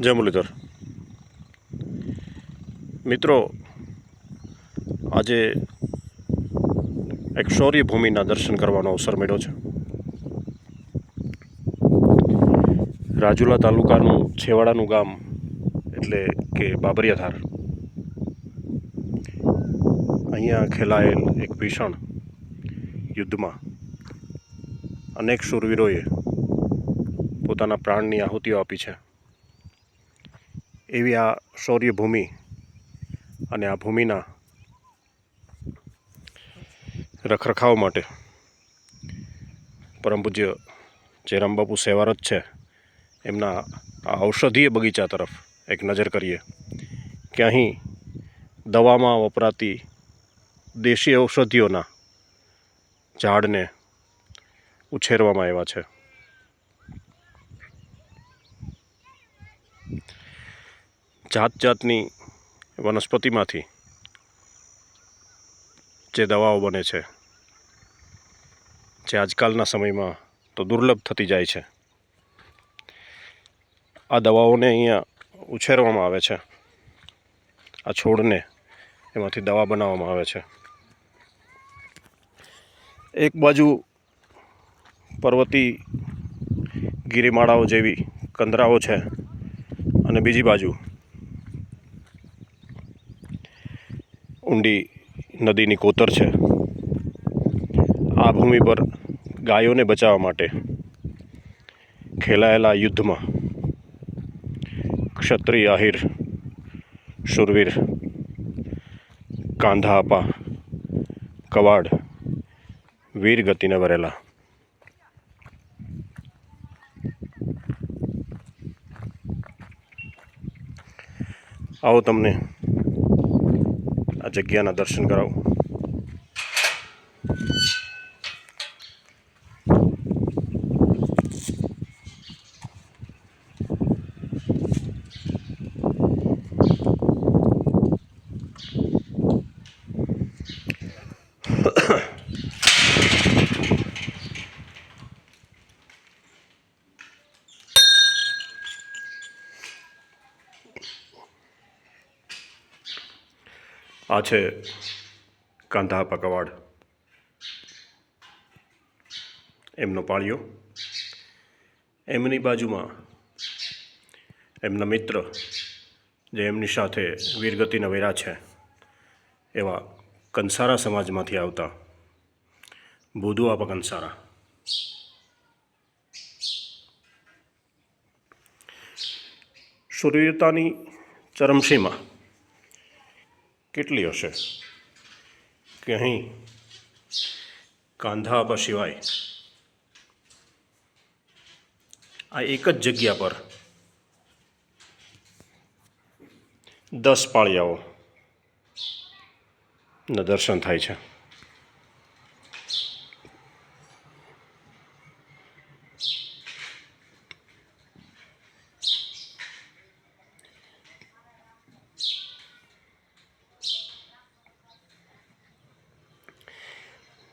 જય મુરલીધર. મિત્રો, આજે એક શૌર્ય ભૂમિના દર્શન કરવાનો અવસર મળ્યો છે. રાજુલા તાલુકાનું છેવાડાનું ગામ એટલે કે બાબરિયાધાર. અહીંયા ખેલાયેલ એક ભીષણ યુદ્ધમાં અનેક શૂરવીરોએ પોતાના પ્રાણની આહુતિઓ આપી છે. એવી આ શૌર્ય ભૂમિ અને આ ભૂમિના રખરખાવ માટે પરમ પૂજ્ય જયરામ બાપુ સેવારત છે. એમના આ ઔષધીય બગીચા તરફ એક નજર કરીએ કે અહીં દવામાં વપરાતી દેશી ઔષધિઓના ઝાડને ઉછેરવામાં આવ્યા છે. જાત જાતની વનસ્પતિમાંથી જે દવાઓ બને છે, જે આજકાલના સમયમાં તો દુર્લભ થતી જાય છે, આ દવાઓને અહીંયા ઉછેરવામાં આવે છે. આ છોડને એમાંથી દવા બનાવવામાં આવે છે. એક બાજુ પર્વતી ગિરિમાળાઓ જેવી કંદરાઓ છે અને બીજી બાજુ ઊંડી નદીની કોતર છે. આ ભૂમિ પર ગાયોને બચાવવા માટે ખેલાયેલા યુદ્ધમાં ક્ષત્રિય આહિર, શુરવીર, કાંધા આપા, કવાડ વીર ગતિને વરેલા. આવો તમને આ જગ્યાના દર્શન કરાવું. આ છે કાંધા પકવાડ એમનો પાળિયો. એમની બાજુમાં એમના મિત્ર જે એમની સાથે વીરગતિના વેરા છે એવા કંસારા સમાજમાંથી આવતા બુધુઆપા કંસારા શૂરવીરતાની ચરમસીમા કેટલી હશે કે અહીં કાંધા આપા સિવાય આ એક જ જગ્યા પર દસ પાળિયાઓના દર્શન થાય છે.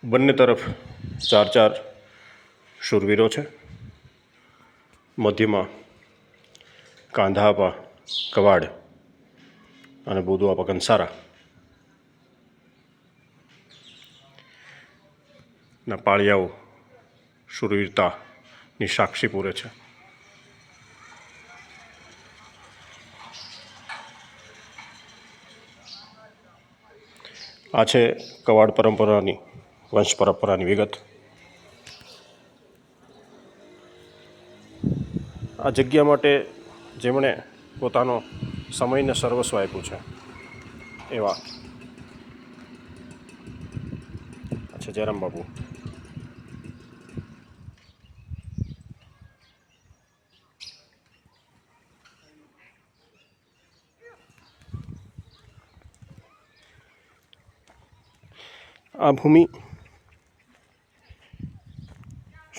બંને તરફ ચાર ચાર શૂરવીરો છે. મધ્યમાં કાંધાપા કવાડ અને બુદુઆપા કંસારા. ના પાળિયાઓ શૂરવીરતાની સાક્ષી પૂરે છે. આ છે કવાડ પરંપરાની વંશ પરંપરાની વિગત આ જગ્યા માટે જેમણે પોતાનો સમયને સર્વસ્વ આપ્યું છે, એવા. અચ્છા, જયરામ બાબુ આ ભૂમિ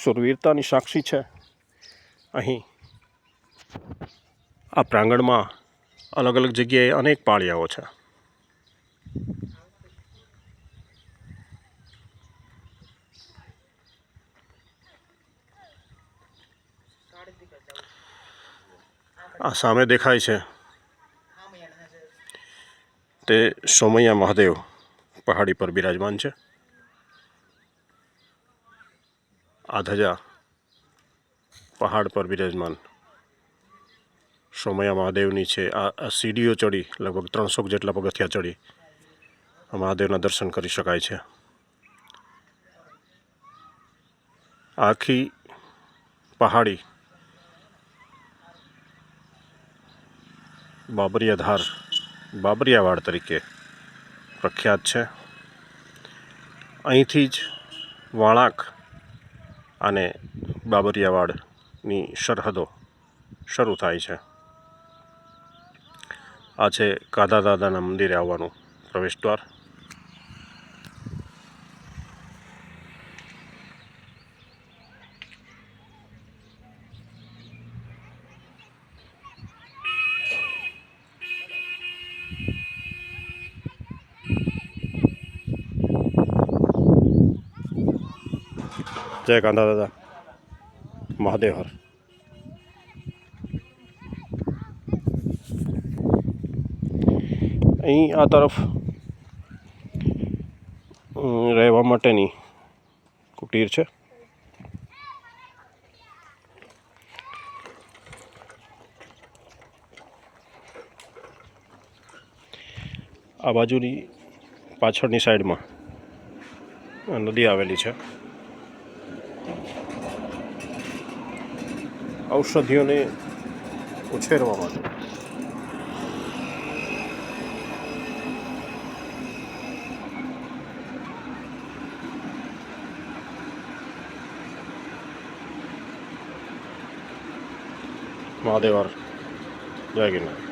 શૂરવીરતાની સાક્ષી છે. અહીં આ પ્રાંગણમાં અલગ અલગ જગ્યાએ અનેક પાળિયાઓ છે. આ સામે દેખાય છે તે સોમૈયા મહાદેવ પહાડી પર બિરાજમાન છે. આ ધજા પહાડ પર બિરાજમાન સોમયા મહાદેવની છે આ સીડીઓ ચડી લગભગ ત્રણસો જેટલા પગથિયા ચડી મહાદેવના દર્શન કરી શકાય છે આખી પહાડી બાબરિયા ધાર બાબરિયાવાડ તરીકે પ્રખ્યાત છે અહીંથી જ વાળાક અને બાબરિયાવાડની સરહદો શરૂ થાય છે. આ છે કાદા દાદાના મંદિરે આવવાનું પ્રવેશ જય કાંધા દાદા મહાદેવ હર અહીં આ તરફ રહેવા માટેની કુટીર છે? આ બાજુની પાછળની સાઈડમાં નદી આવેલી છે. ઔષધિઓને ઉછેરવા માટે મહાદેવર જય ગિરનાર